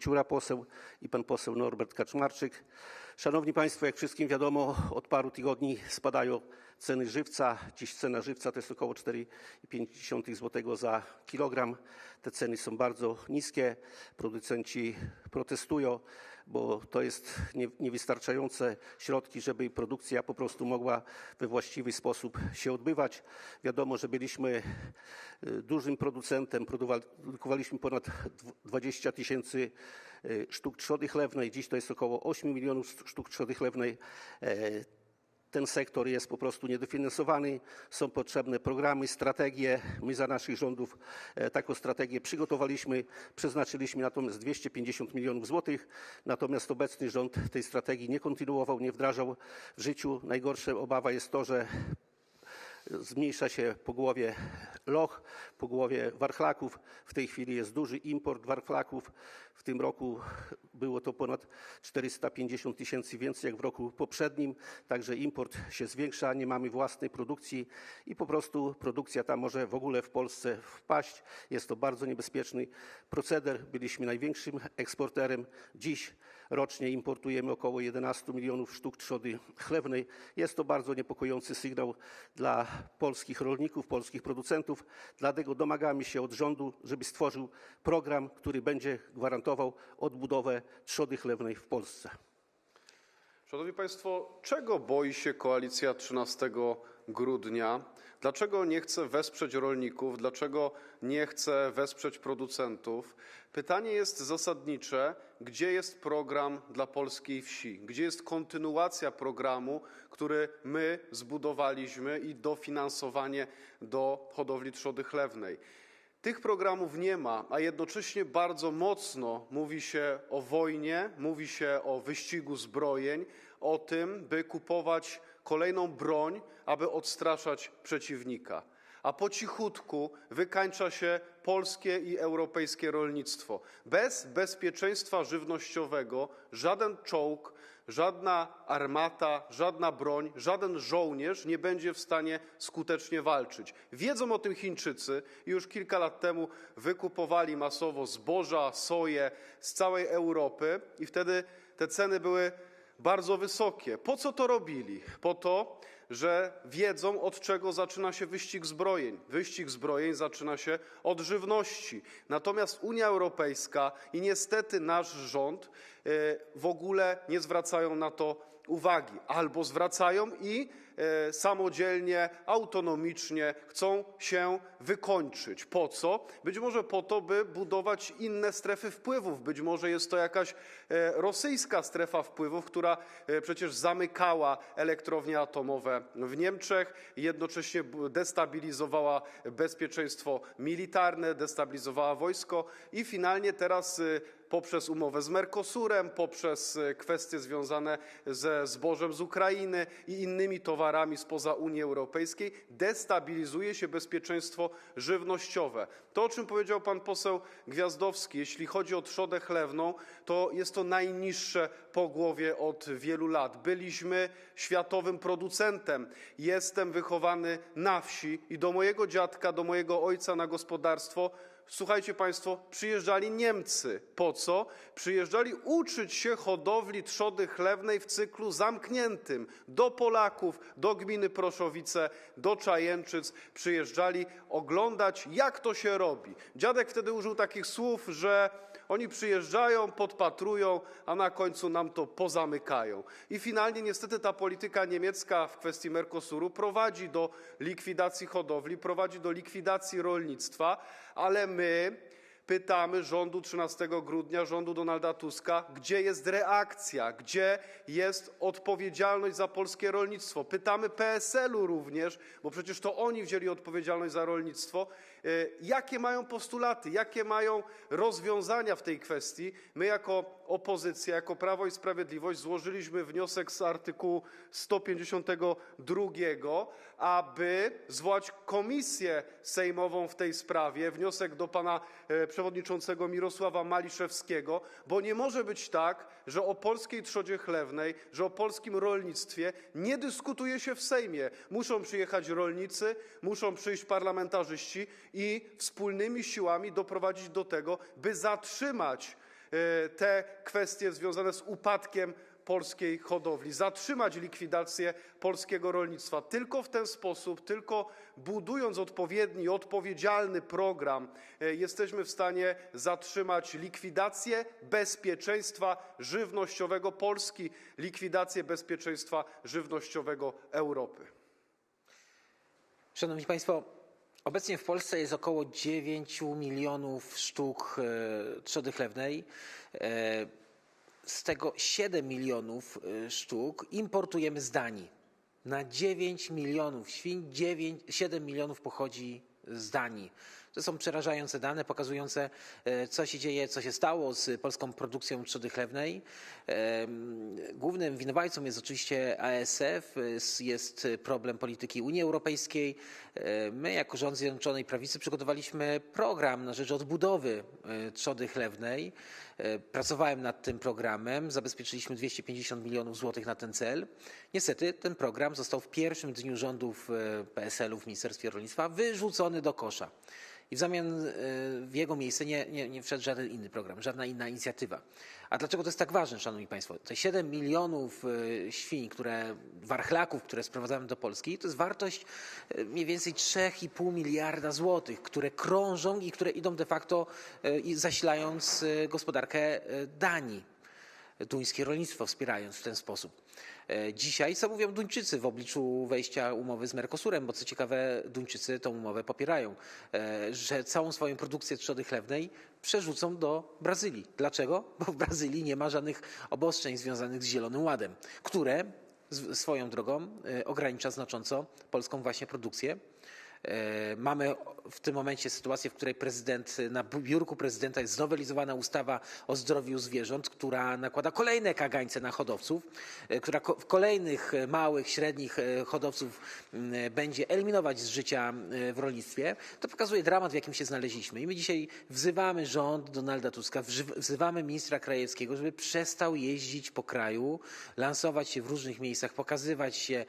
Ciura poseł i pan poseł Norbert Kaczmarczyk. Szanowni Państwo, jak wszystkim wiadomo, od paru tygodni spadają ceny żywca. Dziś cena żywca to jest około 4,5 zł za kilogram. Te ceny są bardzo niskie. Producenci protestują, bo to jest nie- niewystarczające środki, żeby produkcja po prostu mogła we właściwy sposób się odbywać. Wiadomo, że byliśmy y, dużym producentem, produkowaliśmy ponad dw- 20 tysięcy y, sztuk trzody chlewnej. Dziś to jest około 8 milionów sztuk trzody chlewnej. Ten sektor jest po prostu niedofinansowany. Są potrzebne programy, strategie. My za naszych rządów e, taką strategię przygotowaliśmy. Przeznaczyliśmy natomiast 250 milionów złotych. Natomiast obecny rząd tej strategii nie kontynuował, nie wdrażał w życiu. Najgorsza obawa jest to, że zmniejsza się po głowie loch, po głowie warchlaków. W tej chwili jest duży import warchlaków. W tym roku było to ponad 450 tysięcy więcej jak w roku poprzednim, także import się zwiększa, nie mamy własnej produkcji i po prostu produkcja ta może w ogóle w Polsce wpaść. Jest to bardzo niebezpieczny proceder. Byliśmy największym eksporterem. Dziś rocznie importujemy około 11 milionów sztuk trzody chlewnej. Jest to bardzo niepokojący sygnał dla polskich rolników, polskich producentów. Dlatego domagamy się od rządu, żeby stworzył program, który będzie gwarantował odbudowę trzody chlewnej w Polsce. Szanowni Państwo, czego boi się koalicja 13 grudnia? Dlaczego nie chce wesprzeć rolników? Dlaczego nie chce wesprzeć producentów? Pytanie jest zasadnicze: gdzie jest program dla polskiej wsi? Gdzie jest kontynuacja programu, który my zbudowaliśmy i dofinansowanie do hodowli trzody chlewnej? Tych programów nie ma, a jednocześnie bardzo mocno mówi się o wojnie, mówi się o wyścigu zbrojeń, o tym, by kupować kolejną broń, aby odstraszać przeciwnika. A po cichutku wykańcza się polskie i europejskie rolnictwo. Bez bezpieczeństwa żywnościowego żaden czołg, żadna armata, żadna broń, żaden żołnierz nie będzie w stanie skutecznie walczyć. Wiedzą o tym Chińczycy i już kilka lat temu wykupowali masowo zboża, soję z całej Europy i wtedy te ceny były bardzo wysokie. Po co to robili? Po to, że wiedzą, od czego zaczyna się wyścig zbrojeń. Wyścig zbrojeń zaczyna się od żywności. Natomiast Unia Europejska i niestety nasz rząd e, w ogóle nie zwracają na to uwagi. Albo zwracają i samodzielnie, autonomicznie chcą się wykończyć. Po co? Być może po to, by budować inne strefy wpływów. Być może jest to jakaś e, rosyjska strefa wpływów, która e, przecież zamykała elektrownie atomowe w Niemczech, jednocześnie destabilizowała bezpieczeństwo militarne, destabilizowała wojsko i finalnie teraz e, poprzez umowę z Mercosurem, poprzez e, kwestie związane ze zbożem z Ukrainy i innymi towarami spoza Unii Europejskiej, destabilizuje się bezpieczeństwo żywnościowe. To, o czym powiedział pan poseł Gwiazdowski, jeśli chodzi o trzodę chlewną, to jest to najniższe pogłowie od wielu lat. Byliśmy światowym producentem. Jestem wychowany na wsi i do mojego dziadka, do mojego ojca na gospodarstwo Słuchajcie Państwo, przyjeżdżali Niemcy. Po co? Przyjeżdżali uczyć się hodowli trzody chlewnej w cyklu zamkniętym. Do Polaków, do gminy Proszowice, do Czajęczyc przyjeżdżali oglądać, jak to się robi. Dziadek wtedy użył takich słów, że oni przyjeżdżają, podpatrują, a na końcu nam to pozamykają. I finalnie niestety ta polityka niemiecka w kwestii Mercosuru prowadzi do likwidacji hodowli, prowadzi do likwidacji rolnictwa, ale my pytamy rządu 13 grudnia, rządu Donalda Tuska, gdzie jest reakcja, gdzie jest odpowiedzialność za polskie rolnictwo. Pytamy PSL-u również, bo przecież to oni wzięli odpowiedzialność za rolnictwo, e, jakie mają postulaty, jakie mają rozwiązania w tej kwestii. My jako opozycja, jako Prawo i Sprawiedliwość złożyliśmy wniosek z artykułu 152, aby zwołać komisję sejmową w tej sprawie. Wniosek do pana e, przewodniczącego Mirosława Maliszewskiego, bo nie może być tak, że o polskiej trzodzie chlewnej, że o polskim rolnictwie nie dyskutuje się w Sejmie. Muszą przyjechać rolnicy, muszą przyjść parlamentarzyści i wspólnymi siłami doprowadzić do tego, by zatrzymać e, te kwestie związane z upadkiem polskiej hodowli, zatrzymać likwidację polskiego rolnictwa. Tylko w ten sposób, tylko budując odpowiedni, odpowiedzialny program, e, jesteśmy w stanie zatrzymać likwidację bezpieczeństwa żywnościowego Polski, likwidację bezpieczeństwa żywnościowego Europy. Szanowni Państwo, obecnie w Polsce jest około 9 milionów sztuk e, trzody chlewnej. Z tego 7 milionów e, sztuk importujemy z Danii. Na 9 milionów świń 9, 7 milionów pochodzi z Danii. To są przerażające dane pokazujące, e, co się dzieje, co się stało z polską produkcją trzody chlewnej. Em, Głównym winowajcą jest oczywiście ASF, jest- problem polityki Unii Europejskiej. E, My, jako rząd Zjednoczonej Prawicy, przygotowaliśmy program na rzecz odbudowy e, trzody chlewnej. E, Pracowałem nad tym programem, zabezpieczyliśmy 250 milionów złotych na ten cel. Niestety ten program został w pierwszym dniu rządów e, PSL-u w Ministerstwie Rolnictwa wyrzucony do kosza. I w zamian e, w jego miejsce nie, nie, nie wszedł żaden inny program, żadna inna inicjatywa. A dlaczego to jest tak ważne, Szanowni Państwo? Te 7 milionów e, świń, które, warchlaków, które sprowadzamy do Polski, to jest wartość e, mniej więcej 3,5 miliarda złotych, które krążą i które idą de facto zasilając gospodarkę Danii duńskie rolnictwo wspierając w ten sposób. E, Dzisiaj co mówią Duńczycy w obliczu wejścia umowy z Mercosurem, bo co ciekawe Duńczycy tą umowę popierają, e, że całą swoją produkcję trzody chlewnej przerzucą do Brazylii. Dlaczego? Bo w Brazylii nie ma żadnych obostrzeń związanych z Zielonym Ładem, które swoją drogą e, ogranicza znacząco polską właśnie produkcję. E, Mamy w tym momencie sytuację, w której prezydent, na biurku prezydenta jest znowelizowana ustawa o zdrowiu zwierząt, która nakłada kolejne kagańce na hodowców, e, która w kolejnych e, małych, średnich hodowców m, będzie eliminować z życia w rolnictwie. To pokazuje dramat, w jakim się znaleźliśmy. I my dzisiaj wzywamy rząd Donalda Tuska, wzywamy ministra Krajewskiego, żeby przestał jeździć po kraju, lansować się w różnych miejscach, pokazywać się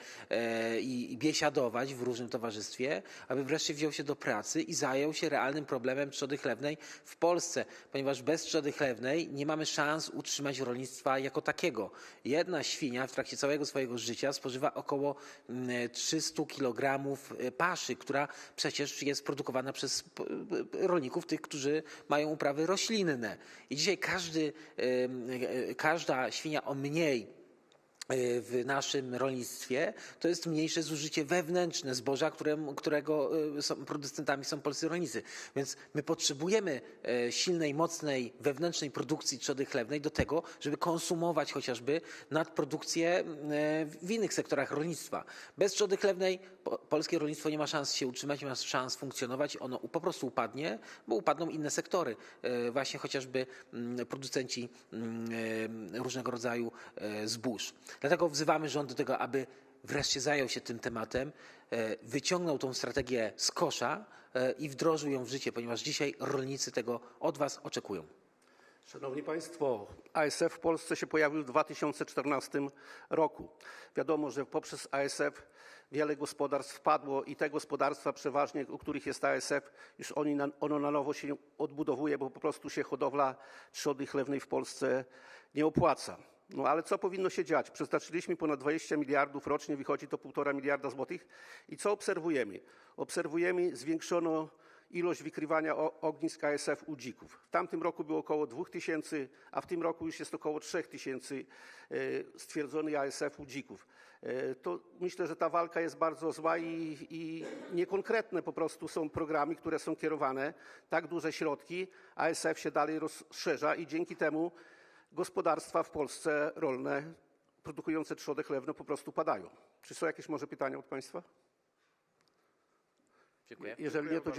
i biesiadować w różnym towarzystwie, aby wreszcie wziął się do pracy i zajął się realnym problemem trzody chlewnej w Polsce, ponieważ bez trzody chlewnej nie mamy szans utrzymać rolnictwa jako takiego. Jedna świnia w trakcie całego swojego życia spożywa około mm, 300 kg paszy, która przecież jest produkowana przez p- p- rolników, tych, którzy mają uprawy roślinne. I dzisiaj każdy, każda świnia o mniej w naszym rolnictwie, to jest mniejsze zużycie wewnętrzne zboża, któremu, którego e, są, producentami są polscy rolnicy. Więc my potrzebujemy e, silnej, mocnej wewnętrznej produkcji trzody chlewnej do tego, żeby konsumować chociażby nadprodukcję e, w innych sektorach rolnictwa. Bez trzody chlewnej po, polskie rolnictwo nie ma szans się utrzymać, nie ma szans funkcjonować, ono po prostu upadnie, bo upadną inne sektory, e, właśnie chociażby mm, producenci mm, e, różnego rodzaju e, zbóż. Dlatego wzywamy rząd do tego, aby wreszcie zajął się tym tematem, e, wyciągnął tą strategię z kosza e, i wdrożył ją w życie, ponieważ dzisiaj rolnicy tego od Was oczekują. Szanowni Państwo, ASF w Polsce się pojawił w 2014 roku. Wiadomo, że poprzez ASF wiele gospodarstw wpadło i te gospodarstwa przeważnie, u których jest ASF, już oni ono na nowo się odbudowuje, bo po prostu się hodowla trzody chlewnej w Polsce nie opłaca. No ale co powinno się dziać? Przeznaczyliśmy ponad 20 miliardów, rocznie wychodzi to 1,5 miliarda złotych. I co obserwujemy? Obserwujemy zwiększono ilość wykrywania ognisk ASF u dzików. W tamtym roku było około 2000, a w tym roku już jest około 3000 e, stwierdzonych ASF u dzików. E, To myślę, że ta walka jest bardzo zła i, i niekonkretne po prostu są programy, które są kierowane, tak duże środki, ASF się dalej rozszerza i dzięki temu gospodarstwa w Polsce rolne produkujące trzodę chlewną po prostu padają. Czy są jakieś może pytania od Państwa? Dziękuję. Jeżeli nie, to